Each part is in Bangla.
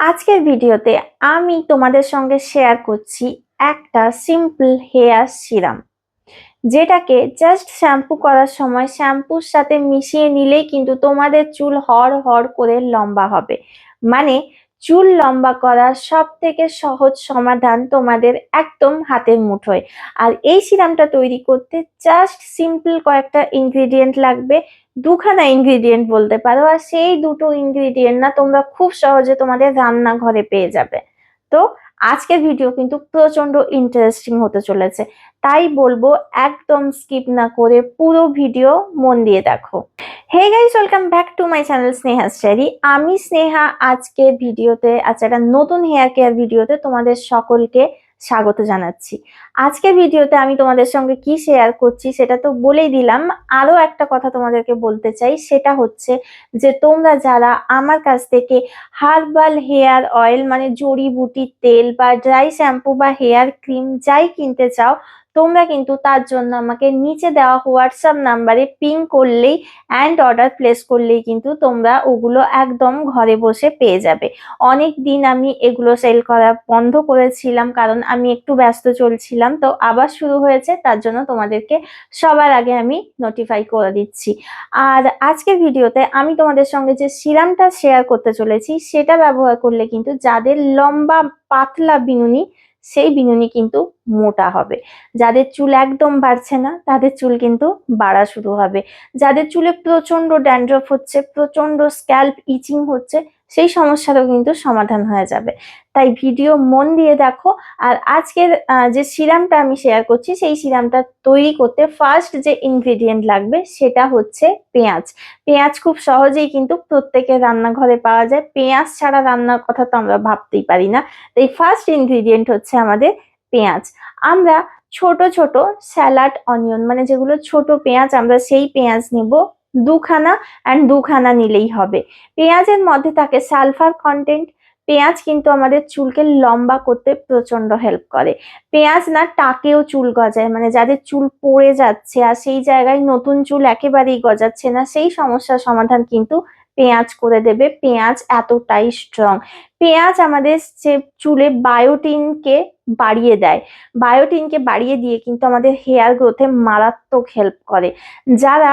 আজকের ভিডিওতে আমি তোমাদের সঙ্গে শেয়ার করছি একটা সিম্পল হেয়ার সিরাম যেটাকে জাস্ট শ্যাম্পু করার সময় শ্যাম্পুর সাথে মিশিয়ে নিলেই কিন্তু তোমাদের চুল হর হর করে লম্বা হবে। মানে চুল লম্বা করার সব থেকে সহজ সমাধান তোমাদের একদম হাতের মুঠোয়। আর এই সিরামটা তৈরি করতে জাস্ট সিম্পল কয়েকটা ইনগ্রিডিয়েন্ট লাগবে, দুখানা ইনগ্রিডিয়েন্ট বলতে পারো, আর সেই দুটো ইনগ্রিডিয়েন্ট না তোমরা খুব সহজে তোমাদের রান্নাঘরে পেয়ে যাবে। তো আজকের ভিডিও কিন্তু প্রচণ্ড ইন্টারেস্টিং হতে চলেছে। তাই বলব একদম স্কিপ না করে পুরো ভিডিও মন দিয়ে দেখো। Hey guys welcome back to my channel Sneha study আমি স্নেহা আজকে ভিডিওতে আচ্ছা একটা নতুন হেয়ার কেয়ার ভিডিওতে তোমাদের সকলকে স্বাগত জানাচ্ছি। আজকের ভিডিওতে আমি তোমাদের সঙ্গে কি শেয়ার করছি সেটা তো বলেই দিলাম। আরও একটা কথা তোমাদেরকে বলতে চাই, সেটা হচ্ছে যে তোমরা যারা আমার কাছ থেকে হার্বাল হেয়ার অয়েল মানে জড়িবুটির তেল বা ড্রাই শ্যাম্পু বা হেয়ার ক্রিম যাই কিনতে চাও তোমরা কিন্তু তার জন্য আমাকে নিচে দেওয়া হোয়াটসঅ্যাপ নাম্বারে পিং করলেই অ্যান্ড অর্ডার প্লেস করলেই কিন্তু তোমরা ওগুলো একদম ঘরে বসে পেয়ে যাবে। অনেক দিন আমি এগুলো সেল করা বন্ধ করেছিলাম কারণ আমি একটু ব্যস্ত চলছিলাম, তো আবার শুরু হয়েছে, তার জন্য তোমাদেরকে সবার আগে আমি নোটিফাই করে দিচ্ছি। আর আজকের ভিডিওতে আমি তোমাদের সঙ্গে যে সিরামটা শেয়ার করতে চলেছি, সেটা ব্যবহার করলে কিন্তু যাদের লম্বা, পাতলা বিনুনি সেই বিনুনি কিন্তু মোটা হবে। যাদের চুল একদম বাড়ছে না, তাদের চুল কিন্তু বাড়া শুরু হবে। যাদের চুলে প্রচণ্ড ড্যান্ড্রফ হচ্ছে প্রচণ্ড স্ক্যাল্প ইচিং হচ্ছে সেই সমস্যারও কিন্তু সমাধান হয়ে যাবে। তাই ভিডিও মন দিয়ে দেখো। আর আজকের যে সিরামটা আমি শেয়ার করছি, সেই সিরামটা তৈরি করতে ফার্স্ট যে ইনগ্রিডিয়েন্ট লাগবে, সেটা হচ্ছে পেঁয়াজ। পেঁয়াজ খুব সহজেই কিন্তু প্রত্যেকের রান্নাঘরে পাওয়া যায়। পেঁয়াজ ছাড়া রান্নার কথা তো আমরা ভাবতেই পারি না। তাই ফার্স্ট ইনগ্রিডিয়েন্ট হচ্ছে আমাদের পেঁয়াজ। আমরা ছোট ছোট স্যালাড অনিয়ন মানে যেগুলো ছোট পেঁয়াজ, আমরা সেই পেঁয়াজ নেব দুখানা অ্যান্ড দুখানা নিলেই হবে। পেঁয়াজের মধ্যে থাকে সালফার কন্টেন্ট পেঁয়াজ কিন্তু আমাদের চুলকে লম্বা করতে প্রচণ্ড হেল্প করে। পেঁয়াজ না টাকেও চুল গজায় মানে যাদের চুল পড়ে যাচ্ছে আর সেই জায়গায় নতুন চুল একেবারেই গজাচ্ছে না, সেই সমস্যার সমাধান কিন্তু পেঁয়াজ করে দেবে। পেঁয়াজ এতটাই স্ট্রং পেঁয়াজ আমাদের যে চুলে বায়োটিনকে বাড়িয়ে দেয়। বায়োটিনকে বাড়িয়ে দিয়ে কিন্তু আমাদের হেয়ার গ্রোথে মারাত্মক হেল্প করে। যারা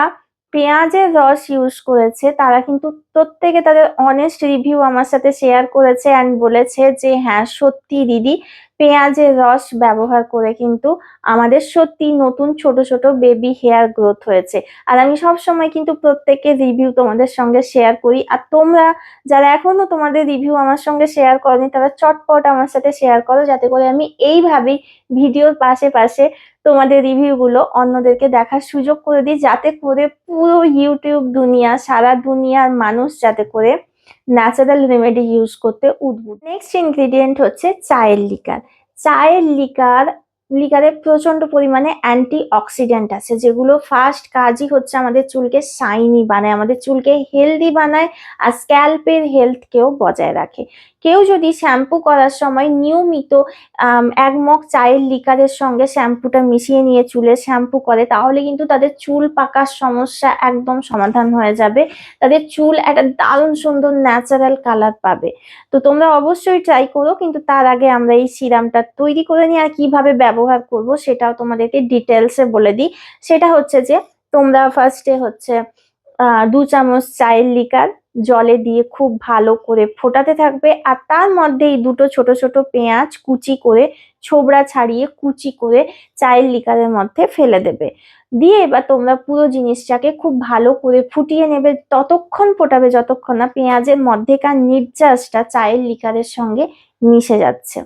পেঁয়াজের রস ইউজ করেছে, তারা কিন্তু প্রত্যেকে তাদের অনেস্ট রিভিউ আমার সাথে শেয়ার করেছে অ্যান্ড বলেছে যে হ্যাঁ সত্যি দিদি, পেঁয়াজের রস ব্যবহার করে কিন্তু আমাদের সত্যি নতুন ছোট ছোট বেবি হেয়ার গ্রোথ হয়েছে। আর আমি সব সময় কিন্তু প্রত্যেকের রিভিউ তোমাদের সঙ্গে শেয়ার করি। আর তোমরা যারা এখনও তোমাদের রিভিউ আমার সঙ্গে শেয়ার করনি, তারা চটপট আমার সাথে শেয়ার করো, যাতে করে আমি এইভাবেই ভিডিওর পাশে পাশে তোমাদের রিভিউগুলো অন্যদেরকে দেখার সুযোগ করে দিই যাতে করে পুরো ইউটিউব দুনিয়া, সারা দুনিয়ার মানুষ যাতে করে ন্যাচারাল রেমেডি ইউজ করতে উদ্বুদ্ধ। নেক্সট ইনগ্রিডিয়েন্ট হচ্ছে চায়ের লিকার চায়ের লিকার লিকারে প্রচণ্ড পরিমাণে অ্যান্টি অক্সিডেন্ট আছে, যেগুলো ফার্স্ট কাজই হচ্ছে আমাদের চুলকে শাইনি বানায়, আমাদের চুলকে হেলদি বানায় আর স্ক্যাল্পের হেলথকেও বজায় রাখে। কেউ যদি শ্যাম্পু করার সময় নিয়মিত এক মগ চায়ের লিকারের সঙ্গে শ্যাম্পুটা মিশিয়ে নিয়ে চুলে শ্যাম্পু করে, তাহলে কিন্তু তাদের চুল পাকার সমস্যা একদম সমাধান হয়ে যাবে। তাদের চুল একটা দারুণ সুন্দর ন্যাচারাল কালার পাবে। তো তোমরা অবশ্যই ট্রাই করো, কিন্তু তার আগে আমরা এই সিরামটা তৈরি করে নিই আর কীভাবে ব্যবহার করব সেটাও তোমাদেরকে ডিটেলসে বলে দিই। সেটা হচ্ছে যে তোমরা ফার্স্টে হচ্ছে দু চামচ চায়ের লিকার জলে দিয়ে খুব ভালো করে ফোটাতে থাকবে। আর তার মধ্যে এই দুটো ছোট ছোট পেঁয়াজ কুচি করে, ছোবড়া ছাড়িয়ে কুচি করে চায়ের লিকারের মধ্যে ফেলে দেবে। দিয়ে এবার তোমরা পুরো জিনিসটাকে খুব ভালো করে ফুটিয়ে নেবে। ততক্ষণ ফোটাবে যতক্ষণ না পেঁয়াজের মধ্যেকার নির্যাসটা চায়ের লিকারের সঙ্গে মিশে যাচ্ছে।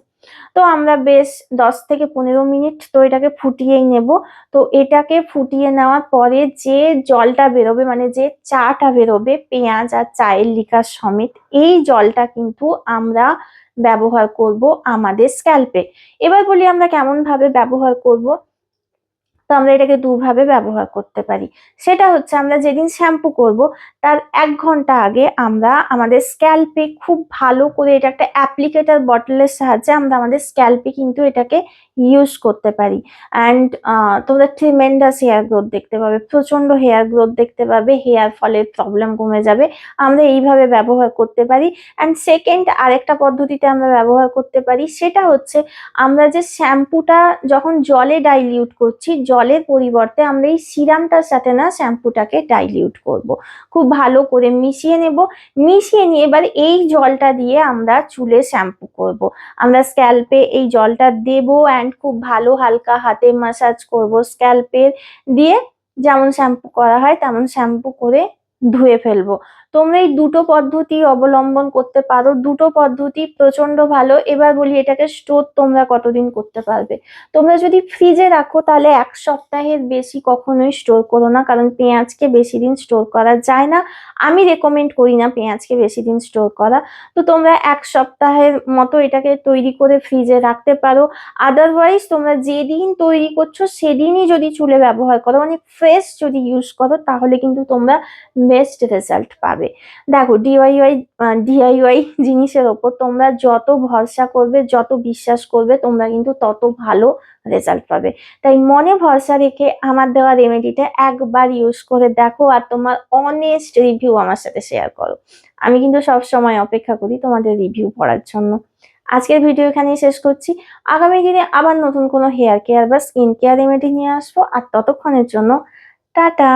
তো আমরা বেশ দশ থেকে পনেরো মিনিট তো এটাকে ফুটিয়েই নেব। তো এটাকে ফুটিয়ে নেওয়ার পরে যে জলটা বেরোবে মানে যে চাটা বেরোবে, পেঁয়াজ আর চায়ের লিকার সমেত, এই জলটা কিন্তু আমরা ব্যবহার করব আমাদের স্ক্যাল্পে। এবার বলি আমরা কেমনভাবে ব্যবহার করব। তো আমরা এটাকে দুভাবে ব্যবহার করতে পারি। সেটা হচ্ছে আমরা যেদিন শ্যাম্পু করব, তার এক ঘণ্টা আগে আমরা আমাদের স্ক্যাল্পে খুব ভালো করে এটা একটা অ্যাপ্লিকেটার বটলের সাহায্যে আমরা আমাদের স্ক্যাল্পে কিন্তু এটাকে ইউজ করতে পারি। অ্যান্ড তোমরা ট্রিমেন্ডাস হেয়ার গ্রোথ দেখতে পাবে, প্রচণ্ড হেয়ার গ্রোথ দেখতে পাবে হেয়ার ফলের প্রবলেম কমে যাবে। আমরা এইভাবে ব্যবহার করতে পারি। অ্যান্ড সেকেন্ড আরেকটা পদ্ধতিতে আমরা ব্যবহার করতে পারি, সেটা হচ্ছে আমরা যে শ্যাম্পুটা যখন জলে ডাইলিউট করছি জলের পরিবর্তে আমরা এই সিরামটার সাথে না শ্যাম্পুটাকে ডাইলিউট করব। খুব ভালো করে মিশিয়ে নেব মিশিয়ে নিয়ে এবার এই জলটা দিয়ে আমরা চুলে শ্যাম্পু করব। আমরা স্ক্যাল্পে এই জলটা দেব অ্যান্ড খুব ভালো হালকা হাতে মাসাজ করব স্ক্যাল্পের দিয়ে যেমন শ্যাম্পু করা হয় তেমন শ্যাম্পু করে ধুয়ে ফেলব। তোমরা এই দুটো পদ্ধতি অবলম্বন করতে পারো। দুটো পদ্ধতি প্রচণ্ড ভালো। এবার বলি এটাকে স্টোর তোমরা কতদিন করতে পারবে। তোমরা যদি ফ্রিজে রাখো, তাহলে এক সপ্তাহের বেশি কখনোই স্টোর করো না। কারণ পেঁয়াজকে বেশি দিন স্টোর করা যায় না। আমি রেকমেন্ড করি না পেঁয়াজকে বেশি দিন স্টোর করা। তো তোমরা এক সপ্তাহের মতো এটাকে তৈরি করে ফ্রিজে রাখতে পারো। আদারওয়াইজ তোমরা যেদিন তৈরি করছ, সেদিনই যদি চুলে ব্যবহার করো মানে ফ্রেশ যদি ইউজ করো, তাহলে কিন্তু তোমরা বেস্ট রেজাল্ট পাবে। দেখো ডিআইওয়াই ডিআইওয়াই জিনিসের ওপর তোমরা যত ভরসা করবে, যত বিশ্বাস করবে, তোমরা কিন্তু তত ভালো রেজাল্ট পাবে। তাই মনে ভরসা রেখে আমার দেওয়া রেমেডিটা একবার ইউজ করে দেখো আর তোমার অনেস্ট রিভিউ আমার সাথে শেয়ার করো। আমি কিন্তু সব সময় অপেক্ষা করি তোমাদের রিভিউ পড়ার জন্য। আজকের ভিডিও এখানেই শেষ করছি। আগামী দিনে আবার নতুন কোনো হেয়ার কেয়ার বা স্কিন কেয়ার রেমেডি নিয়ে আসব। আর ততক্ষণের জন্য টাটা!